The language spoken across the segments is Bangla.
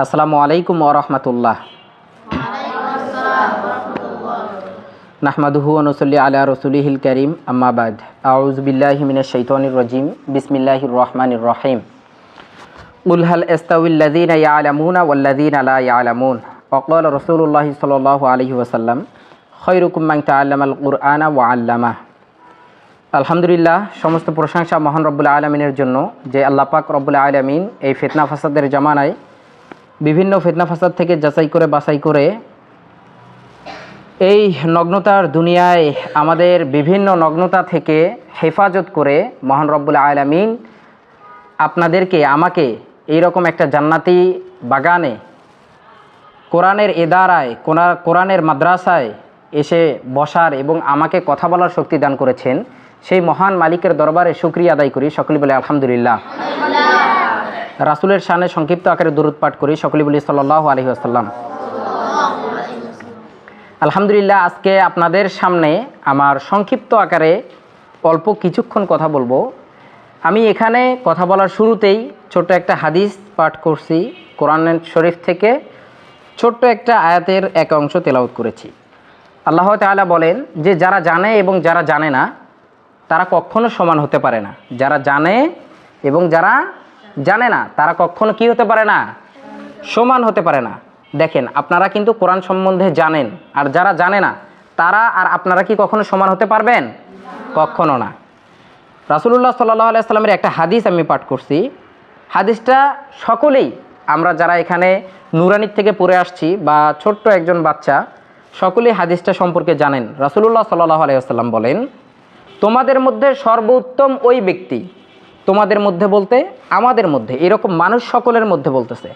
আসসালামু আলাইকুম ওরহমতুল্লাহ নাহমাদুহু অনুসল্লি আলা রসুলিহিল করিম আম্মাবাদ আউজবিল্লাহমিনা শৈতনির রজিম। বিসমিল্লাহির রহমানির রহিম। উলহাল এস্তাউল্লাদিন ইয়ালামুন ওয়াল্লাদিন আলা ইয়ালামুন। অকল রসুল্লাহ সাল আলহি ওসাল্লাম খৈরুকুম্মাং তাল্লামাল কুরআনা ওয়া আল্লামা। আলহামদুলিল্লাহ, সমস্ত প্রশংসা মহান রব্বুল আলমিনের জন্য যে আল্লাপাক রব্বুল আলমিন এই ফিতনা ফাসাদের জামানায় বিভিন্ন ফিতনা ফাসাদ থেকে যাচাই করে, বাছাই করে এই নগ্নতার দুনিয়ায় আমাদের বিভিন্ন নগ্নতা থেকে হেফাজত করে মহান রব্বুল আলমিন আপনাদেরকে, আমাকে এইরকম একটা জান্নাতি বাগানে, কোরআনের এদারায় কোরআনের মাদ্রাসায় এসে বসার এবং আমাকে কথা বলার শক্তি দান করেছেন, সেই মহান মালিকের দরবারে শুক্রিয়া আদায় করি সকলে বলে আলহামদুলিল্লাহ। রাসুলের শানে সংক্ষিপ্ত আকারে দূরত পাঠ করি সকলে বলি সাল্লাহ আলহি আসাল্লাম আলহামদুলিল্লাহ, আজকে আপনাদের সামনে আমার সংক্ষিপ্ত আকারে অল্প কিছুক্ষণ কথা বলব। আমি এখানে কথা বলার শুরুতেই ছোট্ট একটা হাদিস পাঠ করছি কোরআন শরীফ থেকে ছোট্ট একটা আয়াতের এক অংশ তেলাওত করেছি। আল্লাহ তাআলা বলেন যে যারা জানে এবং যারা জানে না, তারা কখনো সমান হতে পারে না। যারা জানে এবং যারা জানে না, তারা কখনো কি হতে পারে না? সমান হতে পারে না। দেখেন, আপনারা কিন্তু কোরআন সম্বন্ধে জানেন, আর যারা জানে না, তারা আর আপনারা কি কখনো সমান হতে পারবেন? কখনো না। রাসুলুল্লাহ সাল্লাহ আলাইস্লামের একটা হাদিস আমি পাঠ করছি। হাদিসটা সকলেই, আমরা যারা এখানে নুরানির থেকে পড়ে আসছি, বা ছোট্ট একজন বাচ্চা, সকলেই হাদিসটা সম্পর্কে জানেন। রাসুলুল্লাহ সাল্লাহ আলাইসাল্লাম বলেন, তোমাদের মধ্যে সর্বোত্তম ওই ব্যক্তি তোমাদের মধ্যে বলতে আমাদের মধ্যে, এরকম মানুষ সকলের মধ্যে বলতেছে।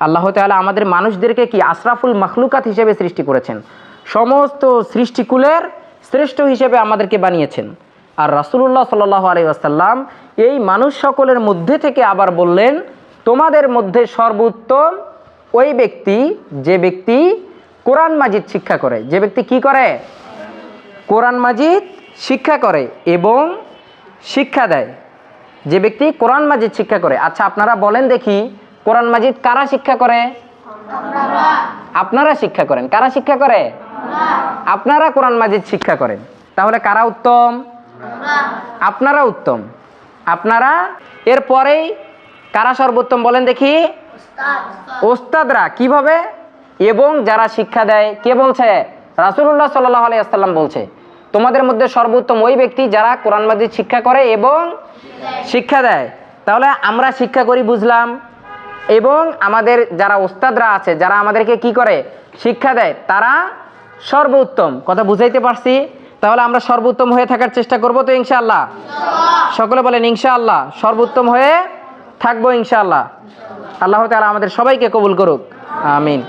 আল্লাহ তাআলা আমাদের মানুষদেরকে কি আশরাফুল মখলুকাত হিসেবে সৃষ্টি করেছেন? সমস্ত সৃষ্টিকুলের শ্রেষ্ঠ হিসেবে আমাদেরকে বানিয়েছেন। আর রাসুলুল্লাহ সাল্লাহ আলী আসাল্লাম এই মানুষ সকলের মধ্যে থেকে আবার বললেন, তোমাদের মধ্যে সর্বোত্তম ওই ব্যক্তি, যে ব্যক্তি কোরআন মাজিদ শিক্ষা করে। যে ব্যক্তি কি করে? কোরআন মাজিদ শিক্ষা করে এবং শিক্ষা দেয়। যে ব্যক্তি কোরআন মাজিদ শিক্ষা করে। আচ্ছা আপনারা বলেন দেখি, কোরআন মাজিদ কারা শিক্ষা করে? আপনারা শিক্ষা করেন। কারা শিক্ষা করে? আপনারা কোরআন মাজিদ শিক্ষা করেন। তাহলে কারা উত্তম? আপনারা উত্তম। আপনারা? এরপরেই কারা সর্বোত্তম বলেন দেখি? ওস্তাদরা। কীভাবে? এবং যারা শিক্ষা দেয়, কে বলছে? রাসুল্লাহ সাল্লাহ আলাইসাল্লাম বলছে। তোমাদের মধ্যে সর্বোত্তম ওই ব্যক্তি যারা কোরআন মাজিদ শিক্ষা করে এবং শিক্ষা দেয়। তাহলে আমরা শিক্ষা করি বুঝলাম। এবং আমাদের যারা ওস্তাদরা আছে, যারা আমাদেরকে কি করে? শিক্ষা দেয়। তারা সর্বোত্তম। কথা বুঝাইতে পারছি? তাহলে আমরা সর্বোত্তম হয়ে থাকার চেষ্টা করব তো ইনশাআল্লাহ? সকলে বলেন ইনশাআল্লাহ। সর্বোত্তম হয়ে থাকব ইনশাআল্লাহ। আল্লাহ তাআলা আমাদের সবাইকে কবুল করুক। আমিন।